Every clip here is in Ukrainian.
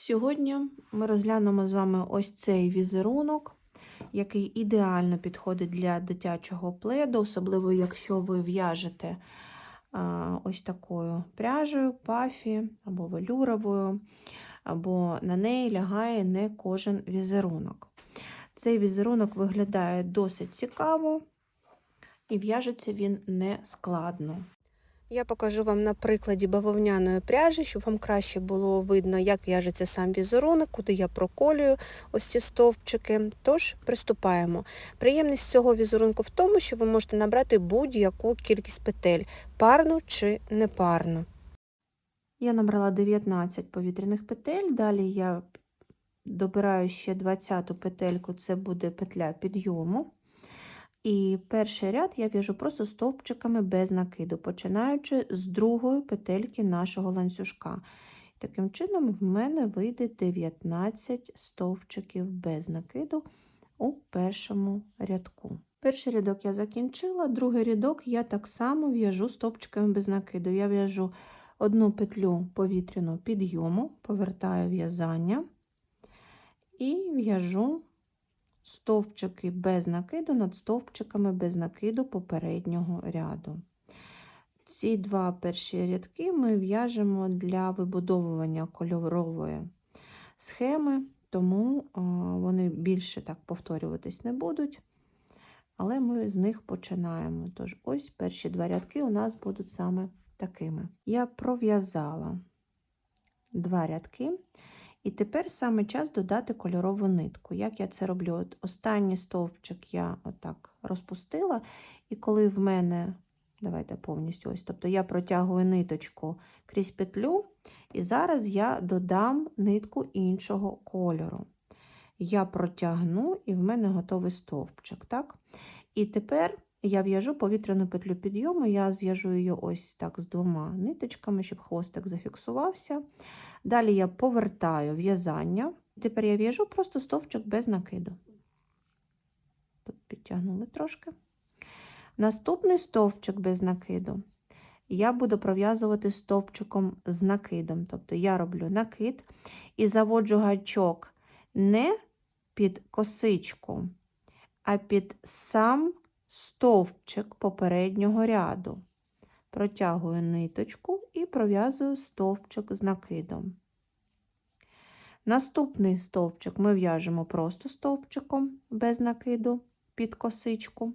Сьогодні ми розглянемо з вами ось цей візерунок, який ідеально підходить для дитячого пледу, особливо якщо ви в'яжете ось такою пряжею, пафі або велюровою, або на неї лягає не кожен візерунок. Цей візерунок виглядає досить цікаво і в'яжеться він не складно. Я покажу вам на прикладі бавовняної пряжі, щоб вам краще було видно, як в'яжеться сам візерунок, куди я проколюю ось ці стовпчики. Тож приступаємо. Приємність цього візерунку в тому, що ви можете набрати будь-яку кількість петель, парну чи непарну. Я набрала 19 повітряних петель, далі я добираю ще 20 петельку, це буде петля підйому. І перший ряд я в'яжу просто стовпчиками без накиду, починаючи з другої петельки нашого ланцюжка. Таким чином, в мене вийде 19 стовпчиків без накиду у першому рядку. Перший рядок я закінчила, другий рядок я так само в'яжу стовпчиками без накиду. Я в'яжу одну петлю повітряну підйому, повертаю в'язання і в'яжу стовпчики без накиду над стовпчиками без накиду попереднього ряду. Ці два перші рядки ми в'яжемо для вибудовування кольорової схеми, тому вони більше так повторюватись не будуть, але ми з них починаємо. Тож, ось перші два рядки у нас будуть саме такими. Я пров'язала два рядки. І тепер саме час додати кольорову нитку. Як я це роблю? От Останній стовпчик я отак розпустила, і коли в мене, давайте повністю ось, тобто я протягую ниточку крізь петлю, і зараз я додам нитку іншого кольору. Я протягну, і в мене готовий стовпчик. так? І тепер я в'яжу повітряну петлю підйому, я зв'яжу її ось так з двома ниточками, щоб хвостик зафіксувався. Далі я повертаю в'язання. Тепер я в'яжу просто стовпчик без накиду. Тут підтягнули трошки. Наступний стовпчик без накиду я буду пров'язувати стовпчиком з накидом. Тобто я роблю накид і заводжу гачок не під косичку, а під сам стовпчик попереднього ряду. Протягую ниточку і пров'язую стовпчик з накидом. Наступний стовпчик ми в'яжемо просто стовпчиком без накиду під косичку.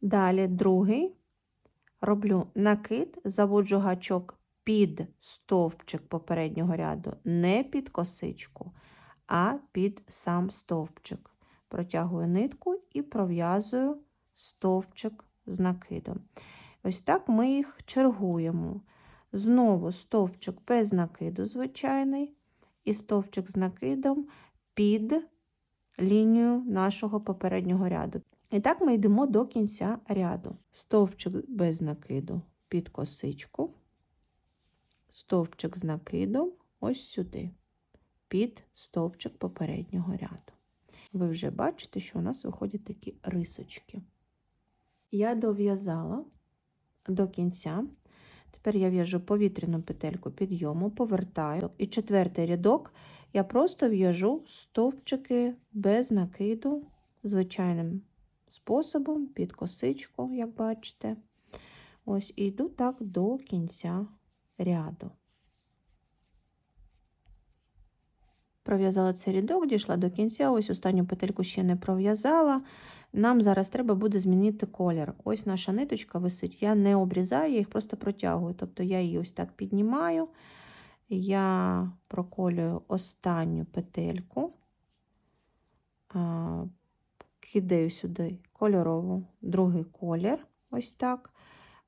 Далі другий роблю накид, заводжу гачок під стовпчик попереднього ряду, не під косичку, а під сам стовпчик. Протягую нитку і пров'язую стовпчик з накидом. Ось так ми їх чергуємо. Знову стовпчик без накиду, звичайний, і стовпчик з накидом під лінію нашого попереднього ряду. І так ми йдемо до кінця ряду. Стовпчик без накиду під косичку, стовпчик з накидом ось сюди, під стовпчик попереднього ряду. Ви вже бачите, що у нас виходять такі рисочки. Я дов'язала до кінця. Тепер я в'яжу повітряну петельку підйому, повертаю. І четвертий рядок я просто в'яжу стовпчики без накиду, звичайним способом, під косичку, як бачите. Ось, і йду так до кінця ряду. Пров'язала цей рядок, дійшла до кінця, ось останню петельку ще не пров'язала. Нам зараз треба буде змінити колір. Ось наша ниточка висить. Я не обрізаю, я їх просто протягую. Тобто я її ось так піднімаю, я проколюю останню петельку, кидаю сюди кольорову, другий колір, ось так,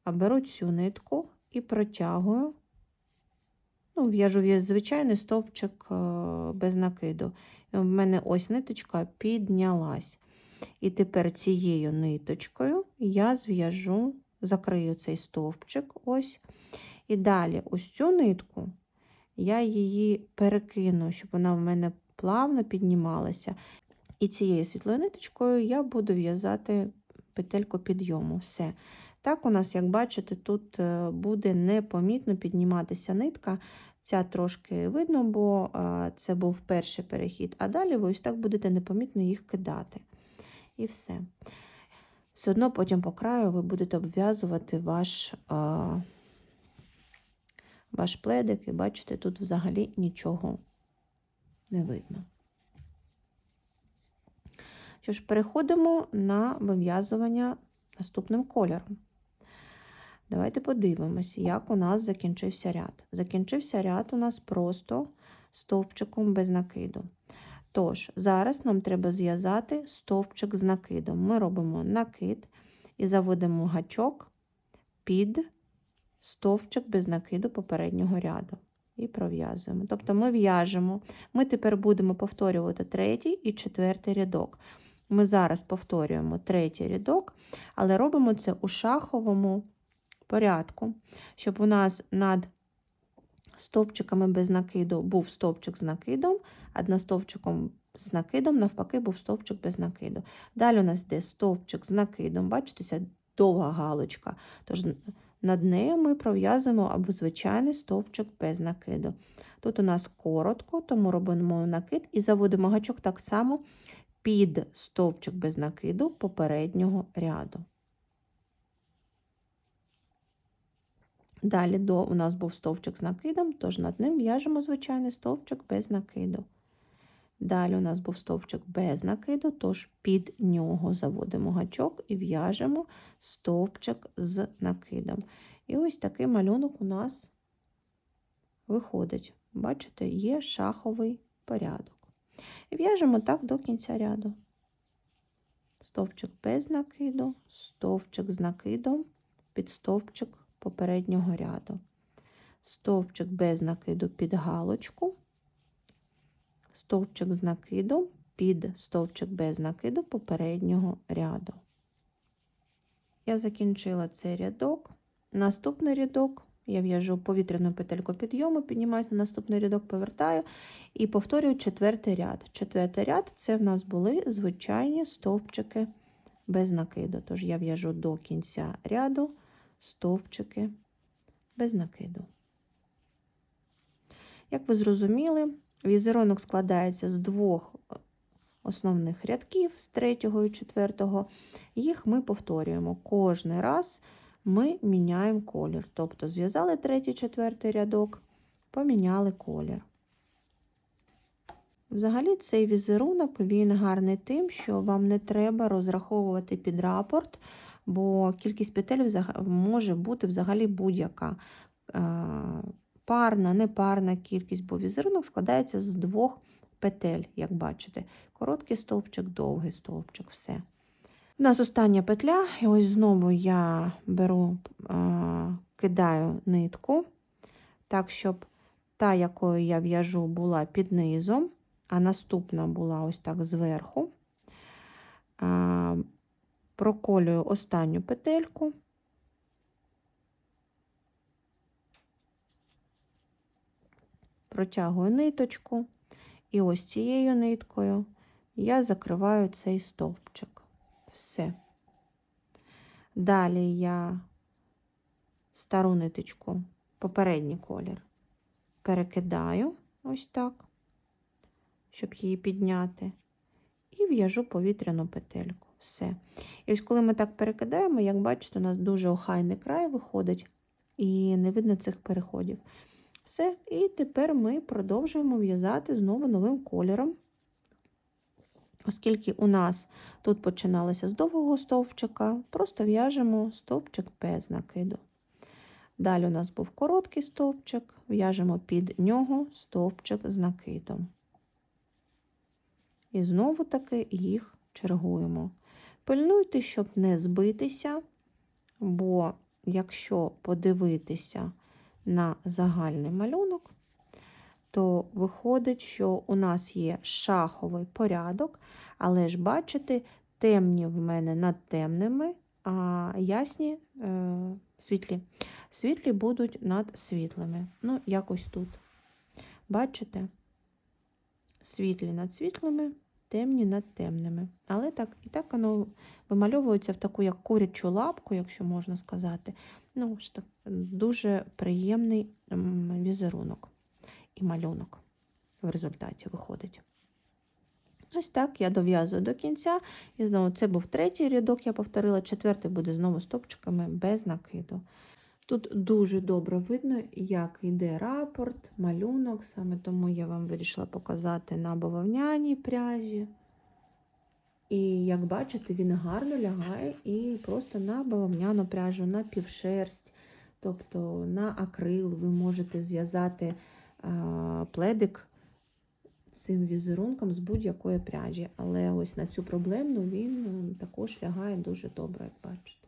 беру цю нитку і протягую. Ну, В'яжу звичайний стовпчик е, без накиду. В мене ось ниточка піднялась. І тепер цією ниточкою я зв'яжу, закрию цей стовпчик. ось. І далі ось цю нитку я її перекину, щоб вона в мене плавно піднімалася. І цією світлою ниточкою я буду в'язати петельку підйому. Все. Так, у нас, як бачите, тут е, буде непомітно підніматися нитка. Ця трошки видно, бо це був перший перехід, а далі ви ось так будете непомітно їх кидати. І все. Все одно потім по краю ви будете обв'язувати ваш, а, ваш пледик, і бачите, тут взагалі нічого не видно. Що ж, переходимо на вив'язування наступним кольором. Давайте подивимося, як у нас закінчився ряд. Закінчився ряд у нас просто стовпчиком без накиду. Тож, зараз нам треба зв'язати стовпчик з накидом. Ми робимо накид і заводимо гачок під стовпчик без накиду попереднього ряду. І пров'язуємо. Тобто ми в'яжемо, ми тепер будемо повторювати третій і четвертий рядок. Ми зараз повторюємо третій рядок, але робимо це у шаховому порядку, щоб у нас над стовпчиками без накиду був стовпчик з накидом, а над стовпчиком з накидом, навпаки, був стовпчик без накиду. Далі у нас йде стовпчик з накидом, бачите, ця довга галочка. Тож над нею ми пров'язуємо або звичайний стовпчик без накиду. Тут у нас коротко, тому робимо накид і заводимо гачок так само під стовпчик без накиду попереднього ряду. Далі до, у нас був стовпчик з накидом, тож над ним в'яжемо звичайний стовпчик без накиду. Далі у нас був стовпчик без накиду, тож під нього заводимо гачок і в'яжемо стовпчик з накидом. І ось такий малюнок у нас виходить. Бачите, є шаховий порядок. І в'яжемо так до кінця ряду. Стовпчик без накиду, стовпчик з накидом, під стовпчик попереднього ряду. Стовпчик без накиду під галочку, стовпчик з накидом під стовпчик без накиду попереднього ряду. Я закінчила цей рядок. Наступний рядок я в'яжу повітряну петельку підйому, піднімаюся на наступний рядок, повертаю і повторюю четвертий ряд. Четвертий ряд це в нас були звичайні стовпчики без накиду. Тож я в'яжу до кінця ряду стовпчики без накиду. Як ви зрозуміли, візерунок складається з двох основних рядків, з третього і четвертого. Їх ми повторюємо. Кожний раз ми міняємо колір. Тобто зв'язали третій, четвертий рядок, поміняли колір. Взагалі, цей візерунок він гарний тим, що вам не треба розраховувати під рапорт, бо кількість петель може бути взагалі будь-яка парна, непарна кількість, бо візерунок складається з двох петель, як бачите. Короткий стовпчик, довгий стовпчик, все. У нас остання петля, і ось знову я беру, кидаю нитку, так, щоб та, якою я в'яжу, була під низом, а наступна була ось так зверху. Проколюю останню петельку. Протягую ниточку, і ось цією ниткою я закриваю цей стовпчик. Все. Далі я стару ниточку, попередній колір, перекидаю ось так, щоб її підняти, і в'яжу повітряну петельку. Все. І ось коли ми так перекидаємо, як бачите, у нас дуже охайний край виходить, і не видно цих переходів. Все, і тепер ми продовжуємо в'язати знову новим кольором. Оскільки у нас тут починалося з довгого стовпчика, просто в'яжемо стовпчик без накиду. Далі у нас був короткий стовпчик, в'яжемо під нього стовпчик з накидом. І знову таки їх чергуємо. Пильнуйте, щоб не збитися, бо якщо подивитися на загальний малюнок, то виходить, що у нас є шаховий порядок, але ж, бачите, темні в мене над темними, а ясні е, світлі. Світлі будуть над світлими. Ну, якось тут. Бачите? Світлі над світлими, темні над темними. Але так, і так воно вимальовується в таку як курячу лапку, якщо можна сказати. Ну, так, Дуже приємний візерунок. і малюнок в результаті виходить. Ось так я дов'язую до кінця. І знову це був третій рядок, я повторила, четвертий буде знову стопчиками без накиду. Тут дуже добре видно, як йде рапорт, малюнок, саме тому я вам вирішила показати на бавовняній пряжі. І як бачите, він гарно лягає і просто на бавовняну пряжу, на півшерсть, тобто на акрил ви можете зв'язати пледик цим візерунком з будь-якої пряжі. Але ось на цю проблемну він також лягає дуже добре, як бачите.